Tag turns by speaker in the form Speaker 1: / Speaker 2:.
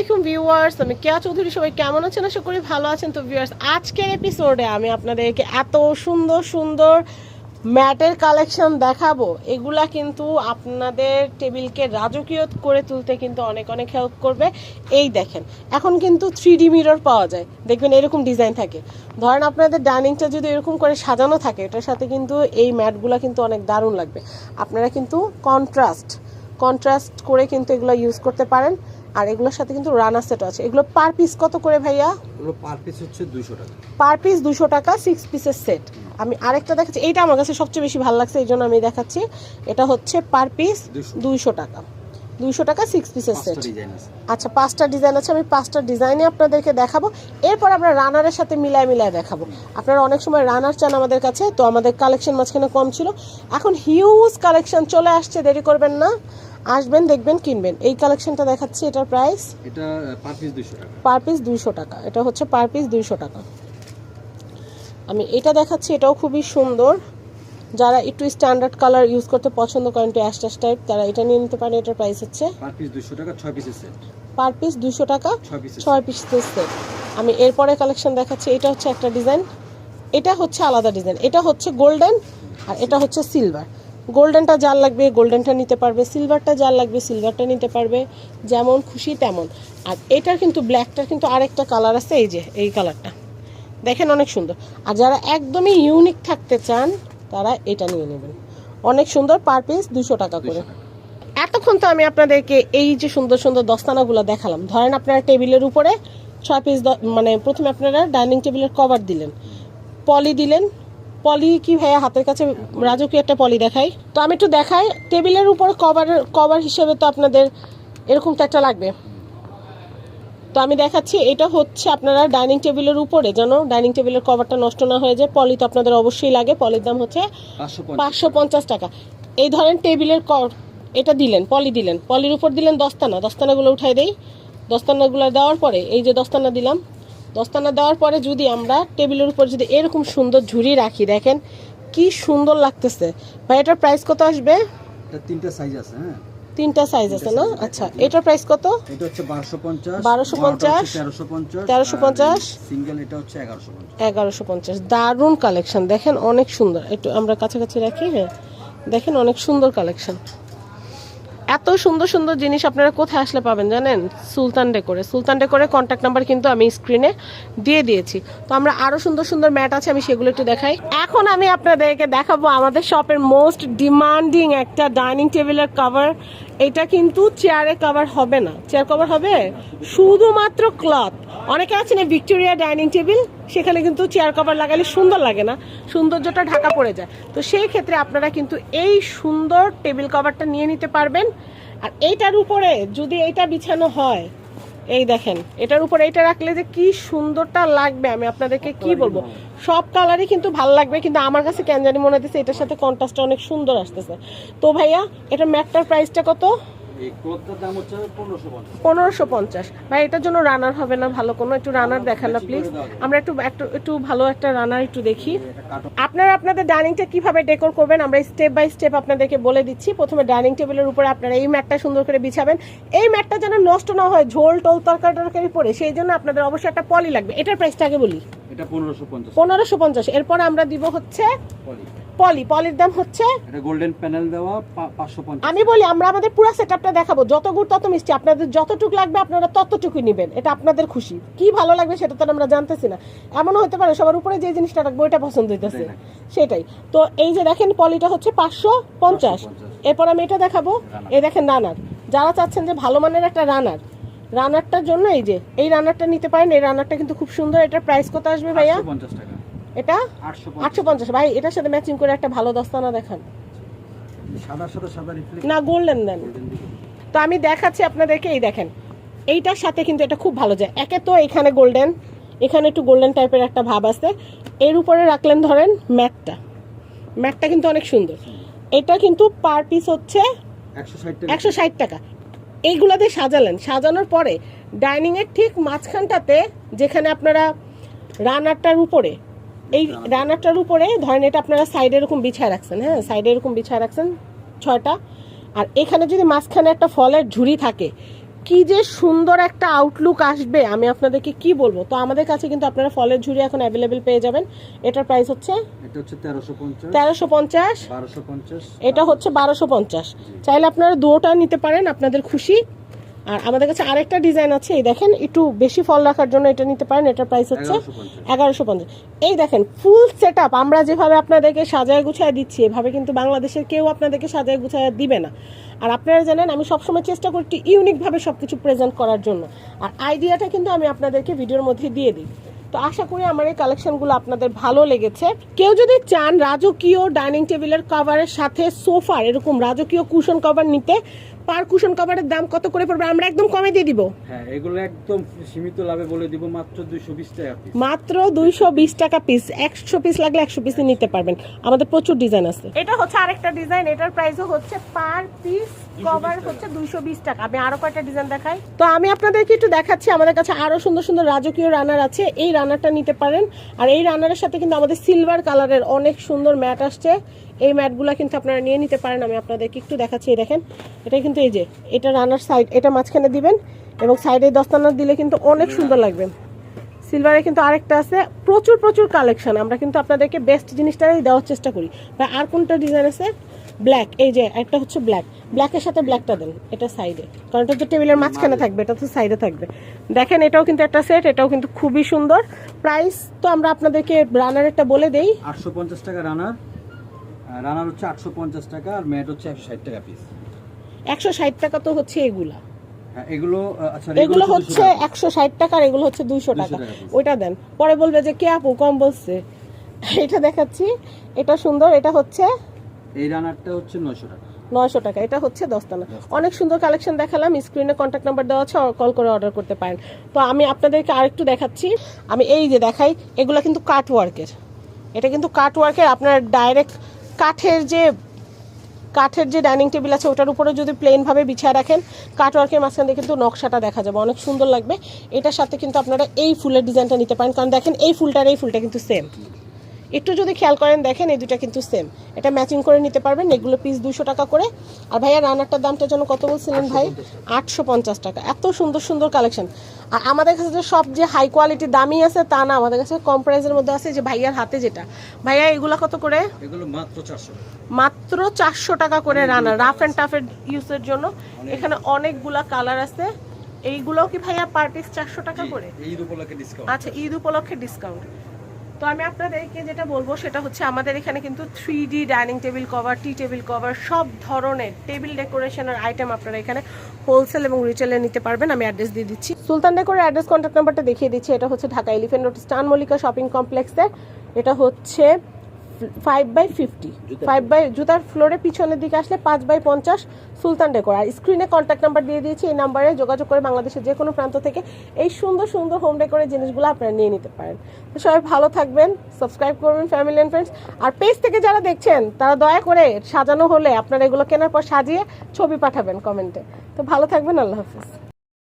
Speaker 1: আলাইকুম ভিউয়ার্স, আমি কেয়া চৌধুরী, সবাই কেমন আছেন? আশা করি ভালো আছেন। তো ভিউয়ার্স, আজকের এপিসোডে আমি আপনাদেরকে এত সুন্দর সুন্দর ম্যাটের কালেকশন দেখাবো। এগুলা কিন্তু আপনাদের টেবিলকে রাজকীয় করে তুলতে কিন্তু অনেক অনেক হেল্প করবে। এই দেখেন, এখন কিন্তু থ্রি ডি মিরর পাওয়া যায়। দেখবেন এরকম ডিজাইন থাকে। ধরেন আপনাদের ডাইনিংটা যদি এরকম করে সাজানো থাকে, এটার সাথে কিন্তু এই ম্যাটগুলো কিন্তু অনেক দারুণ লাগবে। আপনারা কিন্তু কন্ট্রাস্ট কন্ট্রাস্ট করে কিন্তু এগুলো ইউজ করতে পারেন। আর এগুলোর সাথে কিন্তু রানার সেট আছে। এগুলো পার পিস কত করে ভাইয়া?
Speaker 2: এগুলো পার পিস হচ্ছে দুইশো টাকা।
Speaker 1: পার পিস দুশো টাকা সিক্স পিসের সেট আমি আরেকটা দেখাচ্ছি এইটা আমার কাছে সবচেয়ে বেশি ভালো লাগছে এই জন্য আমি দেখাচ্ছি। এটা হচ্ছে পার পিস
Speaker 2: 200
Speaker 1: দুইশো টাকা। দুইশো টাকা সিক্স পিসের সেট
Speaker 2: পাঁচটা ডিজাইন আছে।
Speaker 1: আচ্ছা পাঁচটা ডিজাইন আছে আমি পাঁচটা ডিজাইনে আপনাদেরকে দেখাবো। এরপর আমরা রানারের সাথে মিলায় মিলায় দেখাবো। আপনারা অনেক সময় রানার চান আমাদের কাছে তো আমাদের কালেকশন মাঝখানে কম ছিল। এখন হিউজ কালেকশন চলে আসছে দেরি করবেন না। আসবেন দেখবেন কিনবেন। এই কালেকশনটা দেখাচ্ছি এটার প্রাইস
Speaker 2: এটা পার পিস দুইশো টাকা।
Speaker 1: পার পিস দুইশো টাকা। এটা হচ্ছে পার পিস দুইশো টাকা। আমি এটা দেখাচ্ছি এটাও খুবই সুন্দর। যারা একটু স্ট্যান্ডার্ড কালার ইউজ করতে পছন্দ করেন একটু অ্যাশটাস টাইপ তারা এটা নিয়ে নিতে পারেন এটার প্রাইস হচ্ছে
Speaker 2: পার পিস দুইশো টাকা ছয় পিসের সেট
Speaker 1: পার পিস দুশো টাকা
Speaker 2: ছয় পিসের
Speaker 1: ছয় পিস সেট আমি এরপরে কালেকশন দেখাচ্ছি এটা হচ্ছে একটা ডিজাইন এটা হচ্ছে আলাদা ডিজাইন এটা হচ্ছে গোল্ডেন আর এটা হচ্ছে সিলভার গোল্ডেনটা যার লাগবে গোল্ডেনটা নিতে পারবে সিলভারটা যার লাগবে সিলভারটা নিতে পারবে যেমন খুশি তেমন। আর এটার কিন্তু ব্ল্যাকটার কিন্তু আরেকটা কালার আছে এই যে এই কালারটা। দেখেন অনেক সুন্দর। আর যারা একদমই ইউনিক থাকতে চান তারা এটা নিয়ে নেবেন। অনেক সুন্দর পার পিস দুশো টাকা করে। এতক্ষণ তো আমি আপনাদেরকে এই যে সুন্দর সুন্দর দস্তানাগুলো দেখালাম। ধরেন আপনারা টেবিলের উপরে ছয় পিস মানে প্রথমে আপনারা ডাইনিং টেবিলের কভার দিলেন পলি দিলেন পলি কি ভাইয়া হাতের কাছে রাজকীয় একটা পলি দেখাই? তো আমি একটু দেখাই টেবিলের উপর কভার কভার হিসেবে তো আপনাদের এরকম তো একটা লাগবে। তো আমি দেখাচ্ছি এটা হচ্ছে আপনারা ডাইনিং টেবিলের উপরে যেন ডাইনিং টেবিলের কভারটা নষ্ট না হয়ে যায়। পলি তো আপনাদের অবশ্যই লাগে পলির দাম হচ্ছে
Speaker 2: পাঁচশো
Speaker 1: পঞ্চাশ টাকা। এই ধরেন টেবিলের এটা দিলেন পলি দিলেন। পলির উপর দিলেন দস্তানা। দস্তানাগুলো উঠাই দেই। দস্তানাগুলো দেওয়ার পরে এই যে দস্তানা দিলাম দস্তানা দেওয়ার পরে যদি আমরা টেবিলের উপর যদি এরকম সুন্দর ঝুড়ি রাখি দেখেন কি সুন্দর লাগতেছে। ভাই এটার প্রাইস কত আসবে?
Speaker 2: এটা তিনটা সাইজ আছে হ্যাঁ।
Speaker 1: তিনটা সাইজ আছে না? আচ্ছা এটার প্রাইস কত?
Speaker 2: এটা হচ্ছে বারোশো পঞ্চাশ
Speaker 1: 1250,
Speaker 2: তেরোশো পঞ্চাশ
Speaker 1: 1350
Speaker 2: সিঙ্গেল এটা হচ্ছে এগারোশো পঞ্চাশ।
Speaker 1: এগারোশো পঞ্চাশ দারুণ কালেকশন দেখেন অনেক সুন্দর। একটু আমরা কাছাকাছি রাখি হ্যাঁ। দেখেন অনেক সুন্দর কালেকশন এত সুন্দর সুন্দর জিনিস আপনারা কোথায় আসলে পাবেন জানেন? সুলতান ডেকোরে সুলতান ডেকোরে কন্ট্যাক্ট নাম্বার কিন্তু আমি স্ক্রিনে দিয়ে দিয়েছি। তো আমরা আরও সুন্দর সুন্দর ম্যাট আছে, আমি সেগুলো একটু দেখাই। এখন আমি আপনাদেরকে দেখাবো আমাদের শপের মোস্ট ডিমান্ডিং একটা ডাইনিং টেবিলের কভার এটা কিন্তু চেয়ারে কভার হবে না। চেয়ার কভার হবে শুধুমাত্র ক্লথ অনেকে আছে না ভিক্টোরিয়া ডাইনিং টেবিল সেখানে কিন্তু চেয়ার কভার লাগালে সুন্দর লাগে না। সৌন্দর্যটা ঢাকা পড়ে যায়। তো সেই ক্ষেত্রে আপনারা কিন্তু এই সুন্দর টেবিল কভারটা নিয়ে নিতে পারবেন। আর এইটার উপরে যদি এইটা বিছানো হয়, এই দেখেন, এটার উপরে এটা রাখলে যে কি সুন্দরটা লাগবে, আমি আপনাদেরকে কি বলব? সব কালারই কিন্তু ভালো লাগবে, কিন্তু আমার কাছে কেন জানি মনে হতেছে এটার সাথে কন্ট্রাস্টটা অনেক সুন্দর আসতেছে। তো ভাইয়া এটা ম্যাটটার প্রাইসটা কত?
Speaker 2: পনেরোশো পঞ্চাশ।
Speaker 1: ভাই এটার জন্য রানার হবে না ভালো কোনো একটু রানার দেখান না প্লিজ আমরা একটু একটু একটু ভালো একটা রানার একটু দেখি। আপনারা আপনাদের ডাইনিংটা কীভাবে ডেকোর করবেন আমরা স্টেপ বাই স্টেপ আপনাদেরকে বলে দিচ্ছি। প্রথমে ডাইনিং টেবিলের উপরে আপনারা এই ম্যাটটা সুন্দর করে বিছাবেন। এই ম্যাটটা যেন নষ্ট না হয় ঝোল টোল তরকারি টরকারি পরে সেই জন্য আপনাদের অবশ্যই একটা পলি লাগবে। এটার প্রাইসটা আগে বলি।
Speaker 2: এটা পনেরোশো পঞ্চাশ।
Speaker 1: পনেরোশো পঞ্চাশ। এরপর আমরা দিব হচ্ছে
Speaker 2: পলি।
Speaker 1: পলি পলির দাম হচ্ছে
Speaker 2: এটা গোল্ডেন প্যানেল দেওয়া
Speaker 1: আমি বলি আমরা আমাদের পুরো সেটআপটা দেখাবো। যত গুড় তত মিষ্টি। আপনাদের যতটুকু লাগবে আপনারা ততটুকুই নেবেন। এটা আপনাদের খুশি। কি ভালো লাগবে সেটা তো আমরা জানতেছি না। এমনও হতে পারে সবার উপরে যে জিনিসটা রাখব ওইটা পছন্দ হইতেছে। সেটাই তো এই যে দেখেন পলিটা হচ্ছে পাঁচশো পঞ্চাশ।
Speaker 2: 550
Speaker 1: এরপর আমি এটা দেখাবো। এই দেখেন রানার যারা চাচ্ছেন যে ভালো মানের একটা রানার রানারটার জন্য এই যে এই রানারটা নিতে পারেন। এই রানারটা কিন্তু খুব সুন্দর। এটার প্রাইস কত আসবে ভাইয়া?
Speaker 2: আটশো পঞ্চাশ টাকা।
Speaker 1: এটা?
Speaker 2: আটশো
Speaker 1: পঞ্চাশ। ভাই এটার সাথে ম্যাচিং করে একটা ভালো দস্তানা দেখান। না গোল্ডেন দেন তো আমি দেখাচ্ছি আপনাদেরকে এই দেখেন। এইটার সাথে কিন্তু এটা খুব ভালো যায়। একে তো এখানে গোল্ডেন এখানে একটু গোল্ডেন টাইপের একটা ভাব আছে। এর উপরে রাখলেন ধরেন ম্যাটটা। ম্যাটটা কিন্তু অনেক সুন্দর। এটা কিন্তু পার পিস হচ্ছে
Speaker 2: একশো ষাট টাকা।
Speaker 1: এইগুলা দিয়ে সাজালেন। সাজানোর পরে ডাইনিং এর ঠিক মাঝখানটাতে যেখানে আপনারা রানারটার উপরে এই রানারটার উপরে ধরেন এটা আপনারা সাইডে এরকম বিছায় রাখছেন হ্যাঁ? সাইডে এরকম বিছায় রাখছেন ছয়টা। আর এখানে যদি মাঝখানে একটা ফলের ঝুড়ি থাকে কি যে সুন্দর একটা আউটলুক আসবে আমি আপনাদেরকে কি বলব? তো আমাদের কাছে কিন্তু আপনারা ফলের ঝুড়ি এখন অ্যাভেলেবেল পেয়ে যাবেন। এটার প্রাইস হচ্ছে
Speaker 2: এটা হচ্ছে তেরোশো পঞ্চাশ
Speaker 1: এটা হচ্ছে বারোশো পঞ্চাশ। চাইলে আপনারা দুটোটা নিতে পারেন আপনাদের খুশি। আর আমাদের কাছে আরেকটা ডিজাইন আছে এই দেখেন একটু বেশি ফল রাখার জন্য এটা নিতে পারেন এটার প্রাইস হচ্ছে
Speaker 2: এগারোশো পঞ্চাশ।
Speaker 1: এই দেখেন ফুল সেট আমরা যেভাবে আপনাদেরকে সাজায় গুছায় দিচ্ছি এভাবে কিন্তু বাংলাদেশের কেউ আপনাদেরকে সাজায় গুছায় দিবে না। আর আপনারা জানেন আমি সবসময় চেষ্টা করি একটু ইউনিকভাবে সব কিছু প্রেজেন্ট করার জন্য। আর আইডিয়াটা কিন্তু আমি আপনাদেরকে ভিডিওর মধ্যে দিয়ে দিই। তো আশা করি আমার এই কালেকশনগুলো আপনাদের ভালো লেগেছে। কেউ যদি চান রাজকীয় ডাইনিং টেবিলের কভারের সাথে সোফার এরকম রাজকীয় কুশন কভার নিতে পার কুশন কভারের দাম কত করে পড়বে? আমরা একদম কমে দিয়ে দিব।
Speaker 2: হ্যাঁ এগুলো একদম সীমিত লাভে বলে দিব মাত্র দুইশো বিশ টাকা পিস
Speaker 1: মাত্র দুইশো বিশ টাকা পিস একশো পিস লাগলে একশো পিসই নিতে পারবেন। আমাদের প্রচুর ডিজাইন আছে। এটা হচ্ছে আরেকটা ডিজাইন এটার প্রাইসও হচ্ছে পার পিস কভার হচ্ছে দুইশো বিশ টাকা। আমি আরও কয়েকটা ডিজাইন দেখাই? তো আমি আপনাদেরকে একটু দেখাচ্ছি। আমাদের কাছে আরও সুন্দর সুন্দর রাজকীয় রানার আছে। এই রানারটা নিতে পারেন। আর এই রানারের সাথে কিন্তু আমাদের সিলভার কালারের অনেক সুন্দর ম্যাট আসছে। এই ম্যাটগুলো কিন্তু আপনারা নিয়ে নিতে পারেন আমি আপনাদেরকে একটু দেখাচ্ছি এই দেখেন। এটা কিন্তু এই যে এটা রানার সাইড এটা মাঝখানে দিবেন এবং সাইডে দস্তানা দিলে কিন্তু অনেক সুন্দর লাগবে। সিলভারে কিন্তু আরেকটা আছে প্রচুর প্রচুর কালেকশন। আমরা কিন্তু আপনাদেরকে বেস্ট জিনিসটাই দেওয়ার চেষ্টা করি। বা আর কোনটা ডিজাইন আছে? ব্ল্যাক এই যে একটা হচ্ছে ব্ল্যাক ব্ল্যাকের সাথে ব্ল্যাকটা দেন এটা সাইডে কারণ এটা তো টেবিলের মাঝখানে থাকবে এটা তো সাইডে থাকবে। দেখেন এটাও কিন্তু একটা সেট এটাও কিন্তু খুবই সুন্দর। প্রাইস তো আমরা আপনাদেরকে রানারেরটা বলে দেই।
Speaker 2: আটশো পঞ্চাশ টাকা রানার রানার হচ্ছে আটশো পঞ্চাশ টাকা আর ম্যাট হচ্ছে একশো ষাট টাকা পিস
Speaker 1: একশো ষাট টাকা তো হচ্ছে এগুলা।
Speaker 2: হ্যাঁ এগুলো আচ্ছা
Speaker 1: এগুলো হচ্ছে একশো ষাট টাকা আর এগুলো হচ্ছে দুইশো
Speaker 2: 200
Speaker 1: টাকা
Speaker 2: টাকা
Speaker 1: ওইটা দেন। পরে বলবে যে কে আপু কম বলছে? এটা দেখাচ্ছি। এটা সুন্দর এটা হচ্ছে
Speaker 2: এই রানারটা হচ্ছে নয়শো টাকা।
Speaker 1: নয়শো টাকা এটা হচ্ছে দস্তানা অনেক সুন্দর কালেকশন দেখালাম স্ক্রিনে কন্ট্যাক্ট নাম্বার দেওয়া আছে কল করে অর্ডার করতে পারেন। তো আমি আপনাদেরকে আরেকটু দেখাচ্ছি। আমি এই যে দেখাই এগুলো কিন্তু কাট ওয়ার্কের এটা কিন্তু কাট ওয়ার্কের আপনার ডাইরেক্ট কাঠের যে কাঠের যে ডাইনিং টেবিল আছে, ওটার উপরে যদি প্লেনভাবে বিছিয়ে রাখেন, কাটওয়ার্কের মাঝখান দিয়ে কিন্তু নকশাটা দেখা যাবে। অনেক সুন্দর লাগবে। এটার সাথে কিন্তু আপনারা এই ফুলের ডিজাইনটা নিতে পারেন। কারণ দেখেন, এই ফুলটার এই ফুলটা কিন্তু সেম একটু যদি খেয়াল করেন দেখেন এই দুটা কিন্তু সেম এটা ম্যাচিং করে নিতে পারবেন এগুলো পিস দুশো টাকা করে। আর ভাইয়া রানারটার দামটা যেন কত বলছিলেন ভাই? আটশো পঞ্চাশ টাকা। এত সুন্দর সুন্দর কালেকশন আর আমাদের কাছে যে সব যে হাই কোয়ালিটি দামি আছে তা না। আমাদের কাছে কম প্রাইসের মধ্যে আছে যে ভাইয়ার হাতে যেটা। ভাইয়া এগুলো কত করে?
Speaker 2: এগুলো মাত্র চারশো।
Speaker 1: মাত্র চারশো টাকা করে রানার রাফ অ্যান্ড টাফের ইউজের জন্য। এখানে অনেকগুলা কালার আছে। এইগুলোও কি ভাইয়া পার পিস চারশো টাকা করে?
Speaker 2: এই উপলক্ষে ডিসকাউন্ট
Speaker 1: আচ্ছা ঈদ উপলক্ষে ডিসকাউন্ট তো আমি আপনাদেরকে যেটা বলব সেটা হচ্ছে আমাদের এখানে কিন্তু three D dining table cover টি টেবিল কভার সব ধরনের টেবিল ডেকোরেশনের আইটেম আপনারা এখানে হোলসেল এবং রিটেলে নিতে পারবেন। আমি অ্যাড্রেস দিয়ে দিচ্ছি। সুলতান ডেকোরের অ্যাড্রেস কন্ট্যাক্ট নাম্বারটা দেখিয়ে দিচ্ছি। এটা হচ্ছে ঢাকা এলিফেন্ট রোড স্টান মল্লিকা শপিং কমপ্লেক্সে এটা হচ্ছে five by fifty five by জুতার ফ্লোরে পিছনের দিকে আসলে পাঁচ বাই পঞ্চাশ সুলতান ডেকোর আর স্ক্রিনে কন্ট্যাক্ট নাম্বার দিয়ে দিয়েছি এই নাম্বারে যোগাযোগ করে বাংলাদেশের যে কোনো প্রান্ত থেকে এই সুন্দর সুন্দর হোম ডেকোরের জিনিসগুলো আপনারা নিয়ে নিতে পারেন। তো সবাই ভালো থাকবেন সাবস্ক্রাইব করবেন ফ্যামিলি অ্যান্ড ফ্রেন্ডস আর পেজ থেকে যারা দেখছেন তারা দয়া করে সাজানো হলে আপনারা এগুলো কেনার পর সাজিয়ে ছবি পাঠাবেন কমেন্টে তো ভালো থাকবেন আল্লাহ হাফিজ।